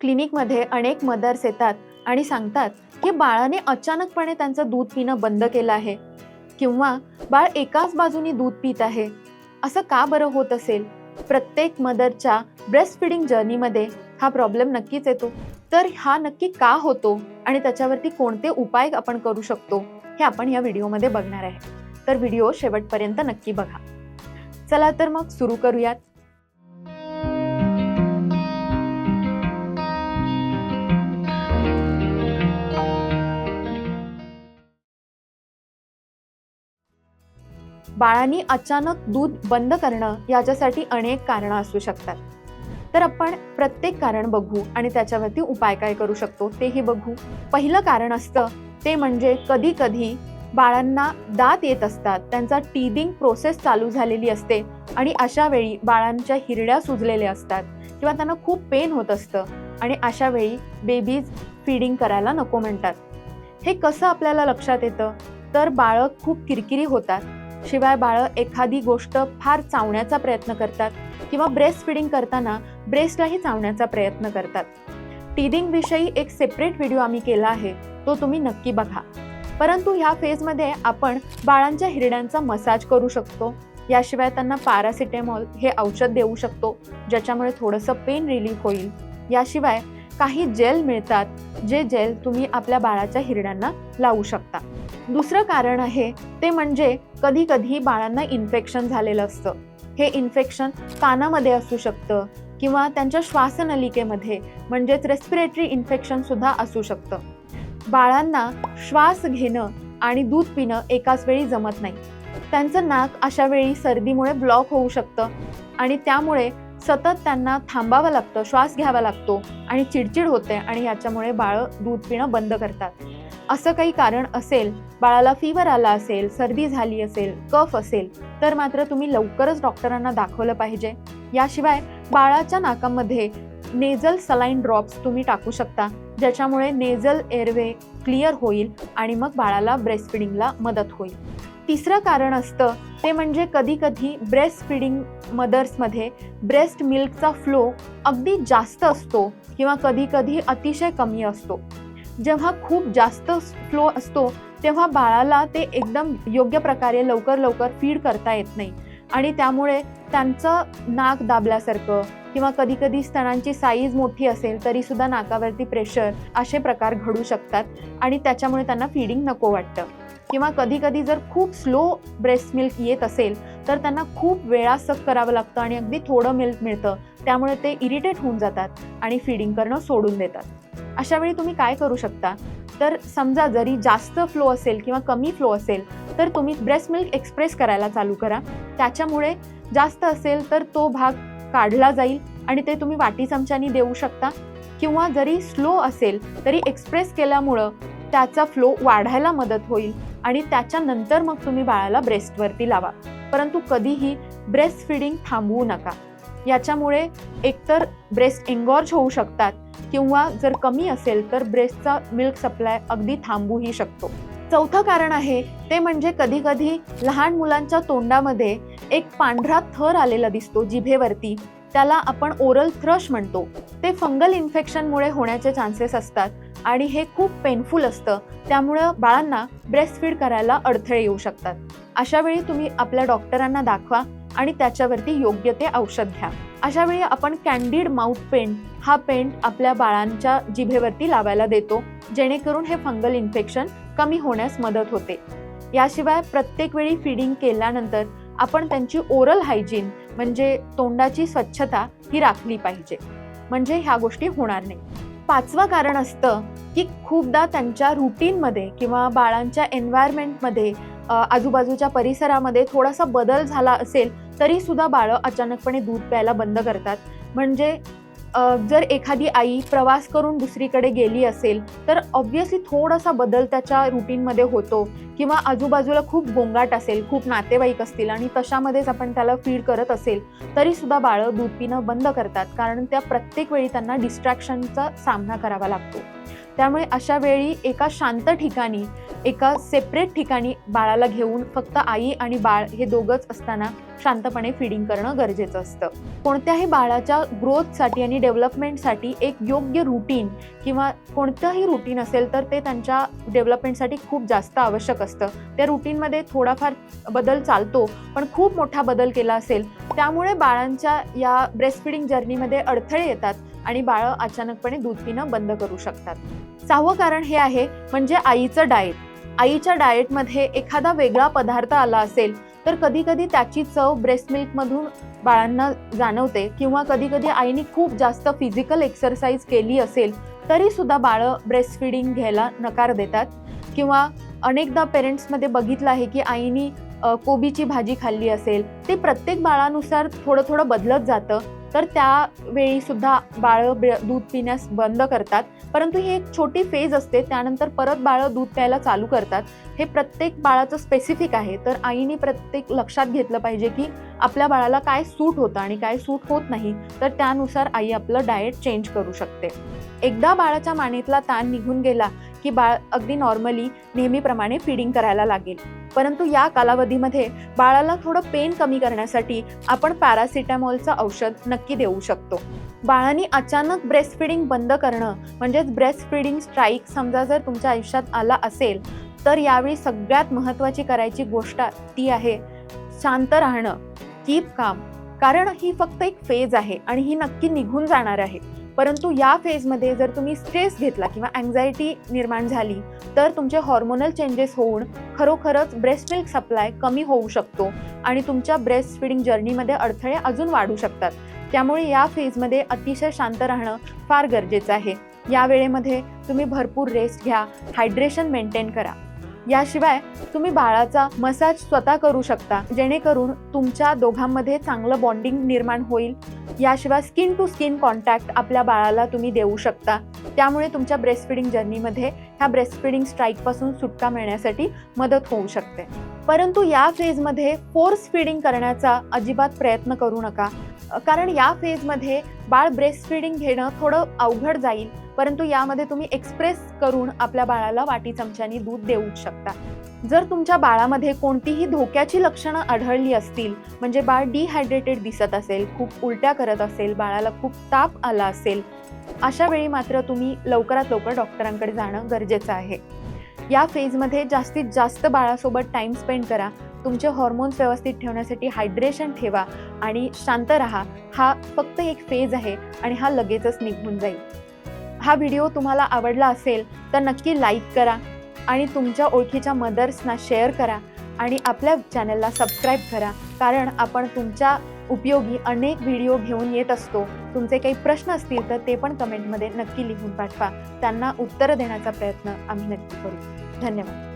क्लिनिकमध्ये अनेक मदर्स येतात आणि सांगतात की बाळाने अचानकपणे त्यांचं दूध पिणं बंद केलं आहे. किंवा बाळ एकाच बाजूनी दूध पित आहे. असं का बरं होत असेल? प्रत्येक मदरच्या ब्रेस्ट फिडिंग जर्नीमध्ये हा प्रॉब्लेम नक्कीच येतो. तर हा नक्की का होतो? आणि त्याच्यावरती कोणते उपाय आपण करू शकतो? हे आपण या व्हिडिओमध्ये बघणार आहे. तर व्हिडिओ शेवटपर्यंत नक्की बघा. चला तर मग सुरू करूयात. बाळांनी अचानक दूध बंद करणं याच्यासाठी अनेक कारणं असू शकतात. तर आपण प्रत्येक कारण बघू आणि त्याच्यावरती उपाय काय करू शकतो तेही बघू. पहिलं कारण असतं ते म्हणजे कधी कधी बाळांना दात येत असतात त्यांचा टीदिंग प्रोसेस चालू झालेली असते आणि अशा वेळी बाळांच्या हिरड्या सुजलेल्या असतात किंवा त्यांना खूप पेन होत असतं आणि अशा वेळी बेबीज फिडिंग करायला नको म्हणतात. हे कसं आपल्याला लक्षात येतं? तर बाळं खूप किरकिरी होतात. शिवाय बाळं एखादी गोष्ट फार चावण्याचा प्रयत्न करतात किंवा ब्रेस्ट फिडिंग करताना ब्रेस्टलाही चावण्याचा प्रयत्न करतात. टीदिंग विषयी एक सेपरेट व्हिडिओ आम्ही केला आहे तो तुम्ही नक्की बघा. परंतु ह्या फेजमध्ये आपण बाळांच्या हिरड्यांचा मसाज करू शकतो. याशिवाय त्यांना पॅरासिटेमॉल हे औषध देऊ शकतो ज्याच्यामुळे थोडंसं पेन रिलीफ होईल. याशिवाय काही जेल मिळतात जे जेल तुम्ही आपल्या बाळाच्या हिरड्यांना लावू शकता. दुसरं कारण आहे ते म्हणजे कधी कधी बाळांना इन्फेक्शन झालेलं असतं. हे इन्फेक्शन कानामध्ये असू शकतं किंवा त्यांच्या श्वासनलिकेमध्ये म्हणजेच रेस्पिरेटरी इन्फेक्शन सुद्धा असू शकतं. बाळांना श्वास घेणं आणि दूध पिणं एकाच वेळी जमत नाही. त्यांचं नाक अशा वेळी सर्दीमुळे ब्लॉक होऊ शकतं आणि त्यामुळे सतत त्यांना थांबावं लागतं श्वास घ्यावा लागतो आणि चिडचिड होते आणि याच्यामुळे बाळं दूध पिणं बंद करतात. असं काही कारण असेल बाळाला फीवर आला असेल सर्दी झाली असेल कफ असेल तर मात्र तुम्ही लवकरच डॉक्टरांना दाखवलं पाहिजे. याशिवाय बाळाच्या नाकामध्ये नेझल सलाईन ड्रॉप्स तुम्ही टाकू शकता ज्याच्यामुळे नेझल एअरवे क्लिअर होईल आणि मग बाळाला ब्रेस्टफिडिंगला मदत होईल. तिसरं कारण असतं ते म्हणजे कधी कधी ब्रेस्ट फिडिंग मदर्समध्ये ब्रेस्ट मिल्कचा फ्लो अगदी जास्त असतो किंवा कधी कधी अतिशय कमी असतो. जेव्हा खूप जास्त फ्लो असतो तेव्हा बाळाला ते एकदम योग्य प्रकारे लवकर लवकर फीड करता येत नाही. आणि त्यामुळे त्यांचं नाक दाबल्यासारखं किंवा कधीकधी स्तनांची साईज मोठी असेल तरीसुद्धा नाकावरती प्रेशर असे प्रकार घडू शकतात आणि त्याच्यामुळे त्यांना फीडिंग नको वाटतं. किंवा कधी कधी जर खूप स्लो ब्रेस्ट मिल्क येत असेल तर त्यांना खूप वेळासक करावं लागतं आणि अगदी थोडं मिल्क मिळतं. त्यामुळे ते इरिटेट होऊन जातात आणि फिडिंग करणं सोडून देतात. अशा वेळी तुम्ही काय करू शकता? तर समजा जरी जास्त फ्लो असेल किंवा कमी फ्लो असेल तर तुम्ही ब्रेस्ट मिल्क एक्सप्रेस करायला चालू करा. त्याच्यामुळे जास्त असेल तर तो भाग काढला जाईल आणि ते तुम्ही वाटी चमच्यानी देऊ शकता. किंवा जरी स्लो असेल तरी एक्सप्रेस केल्यामुळं त्याचा फ्लो वाढायला मदत होईल आणि त्याच्यानंतर मग तुम्ही बाळाला ब्रेस्टवरती लावा. परंतु कधीही ब्रेस्ट फिडिंग थांबवू नका. याच्यामुळे एकतर ब्रेस्ट एंगॉर्ज होऊ शकतात किंवा जर कमी असेल तर ब्रेस्टचा मिल्क सप्लाय अगदी थांबूही शकतो. चौथं कारण आहे ते म्हणजे कधीकधी लहान मुलांच्या तोंडामध्ये एक पांढरा थर आलेला दिसतो जिभेवरती. त्याला आपण ओरल थ्रश म्हणतो. ते फंगल इन्फेक्शनमुळे होण्याचे चान्सेस असतात. आणि हे खूप पेनफुल असतं. त्यामुळं बाळांना ब्रेस्ट फीड करायला अडथळे येऊ शकतात. अशा वेळी तुम्ही आपल्या डॉक्टरांना दाखवा आणि त्याच्यावरती योग्य ते औषध घ्या. अशा वेळी आपण कॅन्डिड माउथ पेंट हा पेंट आपल्या बाळांच्या जिभेवरती लावायला देतो जेणेकरून हे फंगल इन्फेक्शन कमी होण्यास मदत होते. याशिवाय प्रत्येक वेळी फिडिंग केल्यानंतर आपण त्यांची ओरल हायजीन म्हणजे तोंडाची स्वच्छता ही राखली पाहिजे. म्हणजे ह्या गोष्टी होणार नाही पाचवं कारण असतं की खूपदा त्यांच्या रुटीनमध्ये किंवा बाळांच्या एन्व्हायरमेंटमध्ये आजूबाजूच्या परिसरामध्ये थोडासा बदल झाला असेल तरीसुद्धा बाळं अचानकपणे दूध प्यायला बंद करतात. म्हणजे जर एखादी आई प्रवास करून दुसरीकडे गेली असेल तर ऑब्व्हियसली थोडासा बदल त्याच्या रुटीनमध्ये होतो. किंवा आजूबाजूला खूप गोंगाट असेल खूप नातेवाईक असतील आणि तशामध्येच आपण त्याला फीड करत असेल तरीसुद्धा बाळं दूध पिणं बंद करतात. कारण त्या प्रत्येक वेळी त्यांना डिस्ट्रॅक्शनचा सामना करावा लागतो. त्यामुळे अशा वेळी एका शांत ठिकाणी एका सेपरेट ठिकाणी बाळाला घेऊन फक्त आई आणि बाळ हे दोघंच असताना शांतपणे फिडिंग करणं गरजेचं असतं. कोणत्याही बाळाच्या ग्रोथसाठी आणि डेव्हलपमेंटसाठी एक योग्य रुटीन किंवा कोणतंही रुटीन असेल तर ते त्यांच्या डेव्हलपमेंटसाठी खूप जास्त आवश्यक असतं. त्या रुटीनमध्ये थोडाफार बदल चालतो पण खूप मोठा बदल केला असेल त्यामुळे बाळांच्या या ब्रेस्ट फिडिंग जर्नीमध्ये अडथळे येतात आणि बाळं अचानकपणे दूध पिणं बंद करू शकतात. सहावं कारण हे आहे म्हणजे आईचं डाएट आईच्या डाएटमध्ये एखादा वेगळा पदार्थ आला असेल तर कधी कधी त्याची चव ब्रेस्ट मिल्कमधून बाळांना जाणवते किंवा कधी कधी आईने खूप जास्त फिजिकल एक्सरसाइज केली असेल तरी सुद्धा बाळं ब्रेस्ट फिडिंग घ्यायला नकार देतात. किंवा अनेकदा पेरेंट्समध्ये बघितलं आहे की आईनी कोबीची भाजी खाल्ली असेल ते प्रत्येक बाळानुसार थोडं थोडं बदलत जातं. तर त्यावेळी सुद्धा बाळं दूध पिण्यास बंद करतात. परंतु ही एक छोटी फेज असते त्यानंतर परत बाळं दूध प्यायला चालू करतात. हे प्रत्येक बाळाचं स्पेसिफिक आहे. तर आईने प्रत्येक लक्षात घेतलं पाहिजे की आपल्या बाळाला काय सूट होतं आणि काय सूट होत नाही तर त्यानुसार आई आपलं डाएट चेंज करू शकते. एकदा बाळाच्या मानेतला ताण निघून गेला की बाळ अगदी नॉर्मली नेहमीप्रमाणे फिडिंग करायला लागेल. परंतु या कालावधीमध्ये बाळाला थोडं पेन कमी करण्यासाठी आपण पॅरासिटामॉलचं औषध नक्की देऊ शकतो. बाळाने अचानक ब्रेस्ट फिडिंग बंद करणं म्हणजेच ब्रेस्ट फिडिंग स्ट्राईक समजा जर तुमच्या आयुष्यात आला असेल तर यावेळी सगळ्यात महत्त्वाची करायची गोष्ट ती आहे शांत राहणं. कीप काम कारण ही फक्त एक फेज आहे आणि ही नक्की निघून जाणार आहे. परंतु या फेजमध्ये जर तुम्ही स्ट्रेस घेतला किंवा अँझायटी निर्माण झाली तर तुमचे हॉर्मोनल चेंजेस होऊन खरोखरच ब्रेस्ट मिल्क सप्लाय कमी होऊ शकतो आणि तुमच्या ब्रेस्ट फिडिंग जर्नीमध्ये अडथळे अजून वाढू शकतात. त्यामुळे या फेजमध्ये अतिशय शांत राहणं फार गरजेचं आहे. या वेळेमध्ये तुम्ही भरपूर रेस्ट घ्या हायड्रेशन मेंटेन करा. याशिवाय तुम्ही बाळाचा मसाज स्वतः करू शकता जेणेकरून तुमच्या दोघांमध्ये चांगलं बॉन्डिंग निर्माण होईल. याशिवाय स्किन टू स्किन कॉन्टॅक्ट आपल्या बाळाला तुम्ही देऊ शकता. त्यामुळे तुमच्या ब्रेस्ट फिडिंग जर्नीमध्ये ह्या ब्रेस्ट फिडिंग स्ट्राईकपासून सुटका मिळण्यासाठी मदत होऊ शकते. परंतु या फेजमध्ये फोर्स फिडिंग करण्याचा अजिबात प्रयत्न करू नका. कारण या फेजमध्ये बाळ ब्रेस्ट फिडिंग घेणं थोडं अवघड जाईल परंतु यामध्ये तुम्ही एक्सप्रेस करून आपल्या बाळाला वाटी चमच्यानी दूध देऊ शकता. जर तुमच्या बाळामध्ये कोणतीही धोक्याची लक्षणं आढळली असतील म्हणजे बाळ डिहायड्रेटेड दिसत असेल खूप उलट्या करत असेल बाळाला खूप ताप आला असेल अशा वेळी मात्र तुम्ही लवकरात लवकर डॉक्टरांकडे जाणं गरजेचं आहे. या फेजमध्ये जास्तीत जास्त बाळासोबत टाईम स्पेंड करा. तुमचे हॉर्मोन्स व्यवस्थित ठेवण्यासाठी हायड्रेशन ठेवा आणि शांत राहा. हा फक्त एक फेज आहे आणि हा लगेचच निघून जाईल. हा व्हिडिओ तुम्हाला आवडला असेल तर नक्की लाईक करा आणि तुमच्या ओळखीच्या मदर्सना शेअर करा आणि आपल्या चॅनलला सबस्क्राईब करा. कारण आपण तुमच्या उपयोगी अनेक व्हिडिओ घेऊन येत असतो. तुमचे काही प्रश्न असतील तर ते पण कमेंटमध्ये नक्की लिहून पाठवा. त्यांना उत्तरं देण्याचा प्रयत्न आम्ही नक्की करू. धन्यवाद.